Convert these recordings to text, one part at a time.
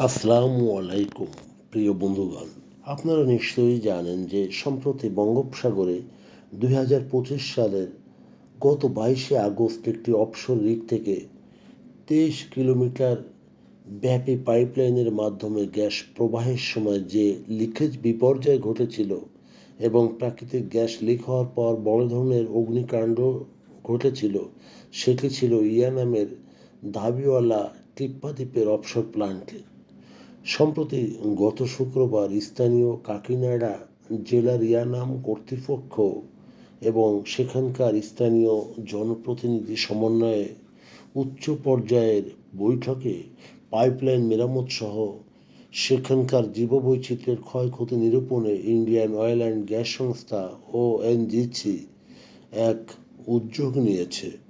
আসসালামু আলাইকুম, প্রিয় বন্ধুগণ। আপনারা নিশ্চয়ই জানেন যে সম্প্রতি বঙ্গোপসাগরে দুই হাজার পঁচিশ সালের গত বাইশে আগস্ট একটি অপসর রিগ থেকে তেইশ কিলোমিটার ব্যাপী পাইপলাইনের মাধ্যমে গ্যাস প্রবাহের সময় যে লিকেজ বিপর্যয় ঘটেছিল এবং প্রাকৃতিক গ্যাস লিক হওয়ার পর বড় ধরনের অগ্নিকাণ্ড ঘটেছিল, সেটি ছিল ইয়া নামের দাবিওয়ালা টিপ্পা দ্বীপের অপসর প্ল্যান্টে সম্প্রতি গত শুক্রবার স্থানীয় কাকিনাড়া জেলার ইয়ানাম কর্তৃপক্ষ এবং সেখানকার স্থানীয় জনপ্রতিনিধি সমন্বয়ে উচ্চ পর্যায়ের বৈঠকে পাইপলাইন মেরামত সহ সেখানকার জীববৈচিত্র্যের ক্ষয়ক্ষতি নিরূপণে ইন্ডিয়ান অয়েল অ্যান্ড গ্যাস সংস্থা ও এনজিসি এক উদ্যোগ নিয়েছে।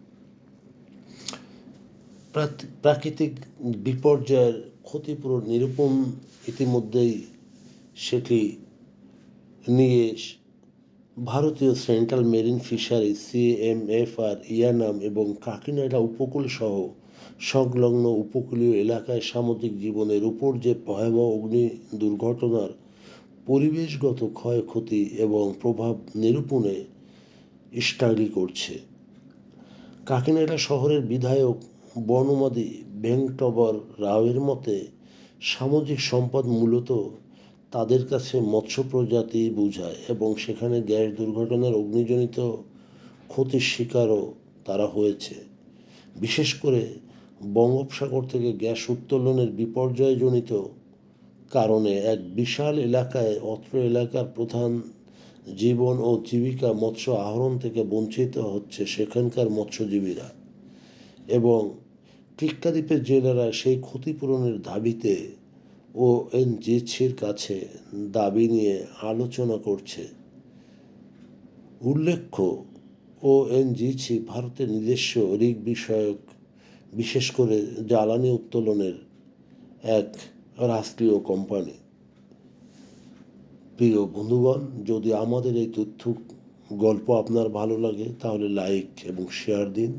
প্রাকৃতিক বিপর্যয়ের ক্ষতিপূরণ নিরূপণ ইতিমধ্যেই সেটি নিয়ে ভারতীয় central marine fishery CMFR, Yanam এবং কাকিনাডা উপকূল সহ সংলগ্ন উপকূলীয় এলাকায় সামুদ্রিক জীবনের উপর যে ভয়াবহ অগ্নি দুর্ঘটনার পরিবেশগত ক্ষয়ক্ষতি এবং প্রভাব নিরূপণে স্টাডি করছে। কাকিনাডা শহরের বিধায়ক বনমাদি ভেঙ্কটবর রাওয়ের মতে, সামুদ্রিক সম্পদ মূলত তাদের কাছে মৎস্য প্রজাতি বোঝায় এবং সেখানে গ্যাস দুর্ঘটনার অগ্নিজনিত ক্ষতির শিকারও তারা হয়েছে। বিশেষ করে বঙ্গোপসাগর থেকে গ্যাস উত্তোলনের বিপর্যয়জনিত কারণে এক বিশাল এলাকায় অত্র এলাকার প্রধান জীবন ও জীবিকা মৎস্য আহরণ থেকে বঞ্চিত হচ্ছে সেখানকার মৎস্যজীবীরা। এবং টিক্কাদ্বীপের জেলেরা সেই ক্ষতিপূরণের দাবিতে ও এনজিছির কাছে দাবি নিয়ে আলোচনা করছে। উল্লেখ্য ও এনজিছি ভারতের নিজস্ব ঋগ বিষয়ক, বিশেষ করে জ্বালানি উত্তোলনের এক রাষ্ট্রীয় কোম্পানি। প্রিয় বন্ধুগণ, যদি আমাদের এই তথ্য, গল্প আপনার ভালো লাগে, তাহলে লাইক এবং শেয়ার দিন।